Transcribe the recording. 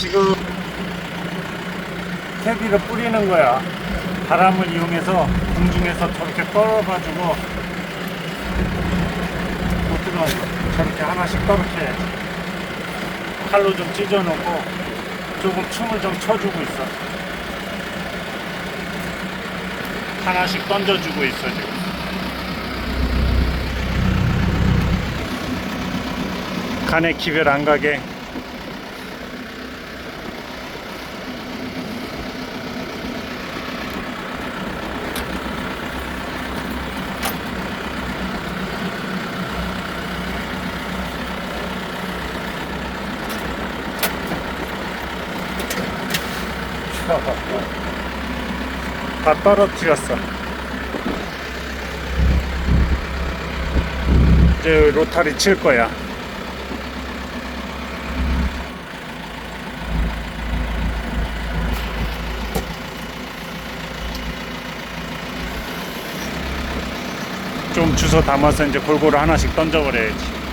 지금 퇴비를 뿌리는 거야. 바람을 이용해서 공중에서 저렇게 떨어가지고 못 들어가서 저렇게 하나씩 떨어뜨려. 칼로 좀 찢어놓고 조금 춤을 좀 춰주고 있어. 하나씩 던져주고 있어 지금. 간에 기별 안 가게 다 떨어뜨렸어. 이제 로타리 칠 거야. 좀 주워 담아서 이제 골고루 하나씩 던져버려야지.